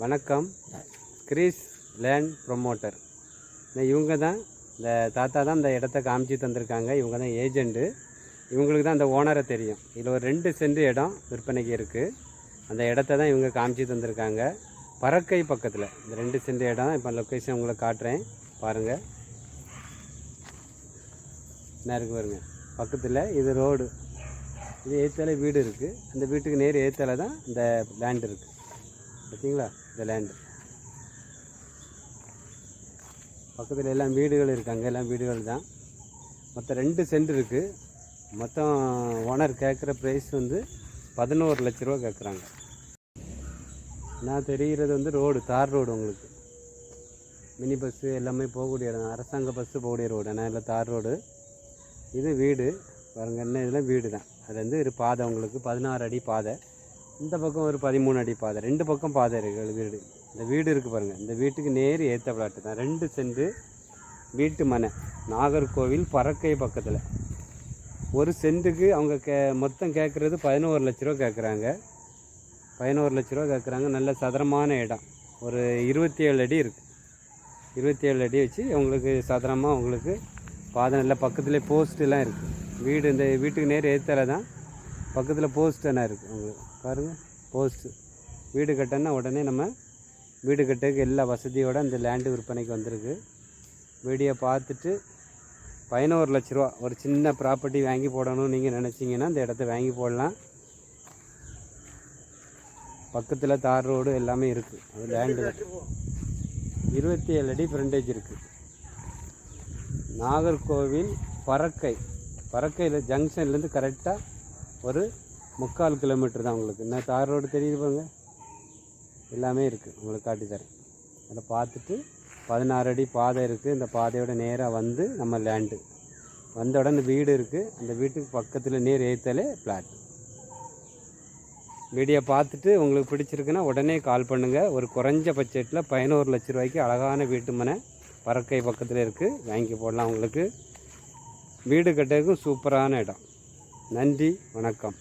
வணக்கம். Greece land promoter. இவங்க தான் இந்த தாத்தா தான் இந்த இடத்த காமிச்சு தந்திருக்காங்க. இவங்க தான் ஏஜெண்ட்டு இவங்களுக்கு தான் அந்த ஓனரை தெரியும். இதில் ஒரு ரெண்டு சென்ட் இடம் விற்பனைக்கு இருக்குது அந்த இடத்த தான் இவங்க காமிச்சு தந்திருக்காங்க. பறக்கை பக்கத்தில் இந்த ரெண்டு சென்ட் இடம் இப்போ லொக்கேஷன் உங்களை காட்டுறேன். பாருங்கள் என்ன இருக்குது பாருங்க. பக்கத்தில் இது ரோடு இது ஏத்தலை வீடு இருக்குது அந்த வீட்டுக்கு நேர் ஏத்தலை தான் இந்த லேண்ட் இருக்குது பார்த்தீங்களா இந்த லேண்டு பக்கத்தில் எல்லாம் வீடுகள் இருக்காங்க எல்லாம் வீடுகள் தான். மொத்தம் ரெண்டு சென்ட் இருக்குது மொத்தம் ஓனர் கேட்குற ப்ரைஸ் வந்து பதினோரு லட்ச ரூபா கேட்குறாங்க நான் தெரிகிறது வந்து ரோடு தார் ரோடு உங்களுக்கு. மினி பஸ்ஸு எல்லாமே போகக்கூடிய இடம். அரசாங்க பஸ்ஸு போகக்கூடிய ரோடு ஆனால் இல்லை தார் ரோடு இது வீடு. பாருங்க என்ன இதெல்லாம் வீடு தான் அது வந்து ஒரு பாதை. உங்களுக்கு பதினாறு அடி பாதை. இந்த பக்கம் ஒரு பதிமூணு அடி பாதை ரெண்டு பக்கம் பாதை இருக்குது வீடு. இந்த வீடு இருக்குது பாருங்கள் இந்த வீட்டுக்கு நேர் ஏற்ற விளாட்டு தான். ரெண்டு செண்டு வீட்டு மனை. நாகர்கோவில் பறக்கை பக்கத்தில். ஒரு சென்ட்டுக்கு அவங்க கே மொத்தம் கேட்குறது பதினோரு லட்ச ரூபா கேட்குறாங்க பதினோரு லட்ச ரூபா கேட்குறாங்க நல்ல சதுரமான இடம். ஒரு இருபத்தி ஏழு அடி இருக்குது இருபத்தி ஏழு அடி வச்சு உங்களுக்கு சதுரமாக உங்களுக்கு பாதை நல்ல பக்கத்துலேயே போஸ்ட்டுலாம் இருக்குது வீடு இந்த வீட்டுக்கு நேர் ஏத்தல தான். பக்கத்தில் போஸ்ட் என்ன இருக்குது உங்களுக்கு பாருங்கள் போஸ்ட்டு வீடு கட்டணும்னா உடனே நம்ம வீடு கட்டுக்கு எல்லா வசதியோட இந்த லேண்டு விற்பனைக்கு வந்திருக்கு. வீடியோ பார்த்துட்டு பதினோரு லட்ச ரூபா ஒரு சின்ன ப்ராப்பர்ட்டி வாங்கி போடணும்னு நீங்கள் நினச்சிங்கன்னா இந்த இடத்த வாங்கி போடலாம். பக்கத்தில் தார் ரோடு எல்லாமே இருக்குது அது லேண்டு இருபத்தி ஏழு அடி ஃப்ரண்டேஜ் இருக்குது நாகர்கோவில் பறக்கை. பறக்கையில் ஜங்ஷன்லேருந்து கரெக்டாக ஒரு முக்கால் கிலோமீட்டர் தான் உங்களுக்கு. என்ன தார் ரோடு தெரியுது பாருங்க? எல்லாமே இருக்குது உங்களுக்கு காட்டித்தரேன் அதை பார்த்துட்டு பதினாறு அடி பாதை இருக்குது இந்த பாதையோட நேராக வந்து நம்ம லேண்டு வந்த உடனே வீடு இருக்குது அந்த வீட்டுக்கு பக்கத்தில் நேர் ஏற்றாலே ஃப்ளாட் வீடியோ பார்த்துட்டு உங்களுக்கு பிடிச்சிருக்குன்னா உடனே கால் பண்ணுங்கள் ஒரு குறைஞ்ச பட்ஜெட்டில் பதினோரு லட்ச ரூபாய்க்கு அழகான வீட்டு மனை பறக்கை பக்கத்தில் இருக்குது வாங்கி போடலாம் உங்களுக்கு. வீடு கட்டுறதுக்கும் சூப்பரான இடம். நன்றி வணக்கம்.